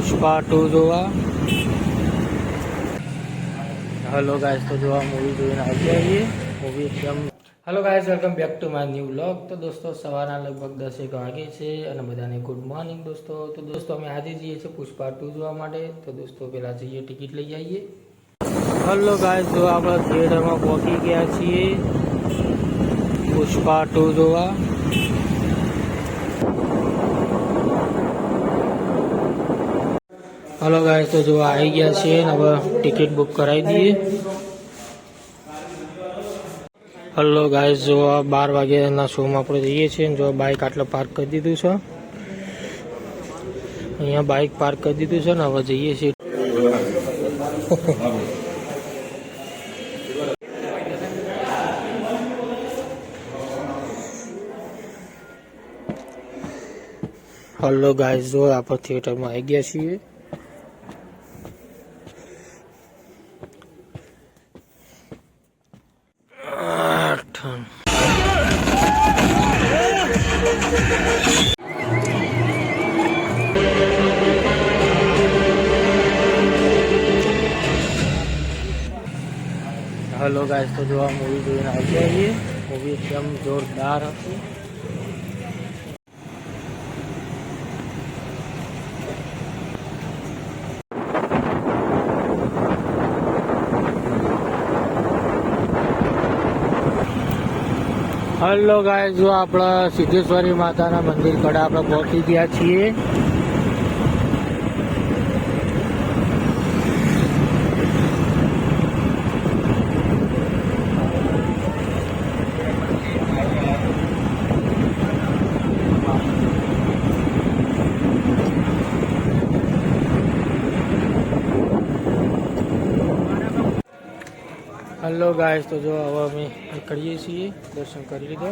Pushpa two જોવા. Hello guys તો જોવા મૂવી જોઈને આવી આવીએ મૂવી એકદમ hello guys welcome back to my new vlog તો દોસ્તો, સવારના લગભગ દસેક વાગે છે અને બધાને ગુડ મોર્નિંગ દોસ્તો. તો દોસ્તો, અમે આજે જઈએ છીએ પુષ્પા ટુ જોવા માટે. તો દોસ્તો, પહેલાં જઈએ ટિકિટ લઈ આવીએ. હલો ગાઈસ જો આપણે થિયેટરમાં પહોંચી ગયા છીએ. પુષ્પા ટુ જોવા. હલો ગાય તો જો આવી ગયા છીએ ને હવે ટિકિટ બુક કરાવી દઈએ. હલો ગાય જો બાર વાગ્યાના શોમાં આપણે જઈએ છીએ જો બાઇક આટલે પાર્ક કરી દીધું છે. અહીંયા બાઇક પાર્ક કરી દીધું છે ને હવે જઈએ છીએ. હલો ગાય જો આપણે થિયેટરમાં આવી ગયા છીએ. હલો ગાઈસ તો જોવા મૂવી જોઈને આવી જઈએ. મૂવી એકદમ જોરદાર હતી. હલો ગાય જો આપણે સિદ્ધેશ્વરી માતાના મંદિર કડા આપણે પહોંચી ગયા છીએ. હલો ગાય તો જો હવે અમે કરીએ છીએ દર્શન કરી લીધો.